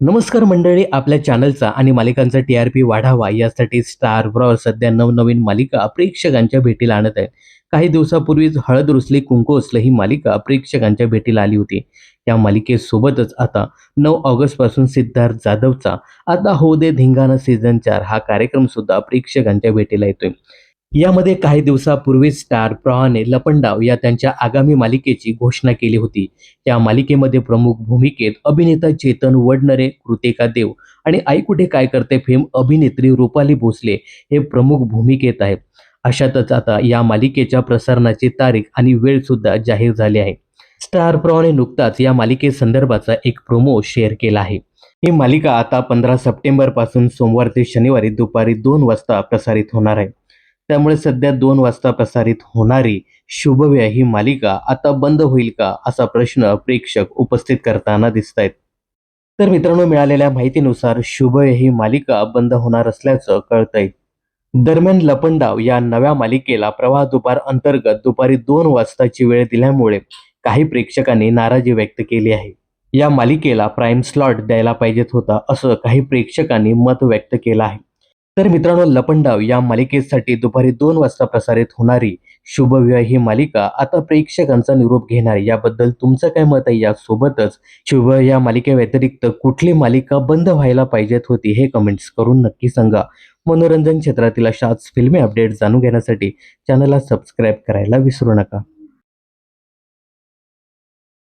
नमस्कार मंडळी आपल्या चॅनलचा आणि मालिकांचा टी आर पी वाढावा. यासाठी स्टार ब्रॉ सध्या नवनवीन मालिका प्रेक्षकांच्या भेटीला आणत आहेत. काही दिवसापूर्वीच हळद रुसली कुंकू असलं ही मालिका प्रेक्षकांच्या भेटीला आली होती. या मालिकेसोबतच आता नऊ ऑगस्टपासून सिद्धार्थ जाधवचा आता हो दे धिंगाणा सीझन चार हा कार्यक्रम सुद्धा प्रेक्षकांच्या भेटीला येतोय. यामध्ये काही दिवसापूर्वी स्टार प्रवाहाने लपंडाव या त्यांच्या आगामी मालिकेची घोषणा केली होती. या मालिकेमध्ये प्रमुख भूमिकेत अभिनेता चेतन वडनरे कृतिका देव आणि आई कुठे काय करते फेम अभिनेत्री रुपाली भोसले हे प्रमुख भूमिकेत आहेत. अशातच आता या मालिकेच्या प्रसारणाची तारीख आणि वेळ सुद्धा जाहीर झाली आहे. स्टार प्रवाहने नुकताच या मालिकेसंदर्भाचा एक प्रोमो शेअर केला आहे. ही मालिका आता पंधरा सप्टेंबरपासून सोमवार ते शनिवारी दुपारी दोन वाजता प्रसारित होणार आहे. त्यामुळे सध्या दोन वाजता प्रसारित होणारी शुभव्य ही मालिका आता बंद होईल का असा प्रश्न प्रेक्षक उपस्थित करताना दिसत आहेत तर मित्रांनो मिळालेल्या माहितीनुसार शुभव्य ही मालिका बंद होणार असल्याचं कळतंय. दरम्यान लपंडाव या नव्या मालिकेला प्रवाह दुपार अंतर्गत दुपारी दोन वाजताची वेळ दिल्यामुळे काही प्रेक्षकांनी नाराजी व्यक्त केली आहे. या मालिकेला प्राईम स्लॉट द्यायला पाहिजेत होता असं काही प्रेक्षकांनी मत व्यक्त केलं आहे. तर मित्रांनो लपंडाव या मालिकेसाठी दुपारी दोन वाजता प्रसारित होणारी शुभविवाह ही मालिका आता प्रेक्षकांचा निरोप घेणार याबद्दल तुमचं काय मत आहे? यासोबतच शुभ या मालिकेव्यतिरिक्त कुठली मालिका बंद व्हायला पाहिजेत होती हे कमेंट्स करून नक्की सांगा. मनोरंजन क्षेत्रातील अशाच फिल्मी अपडेट जाणून घेण्यासाठी चॅनलला सबस्क्राईब करायला विसरू नका.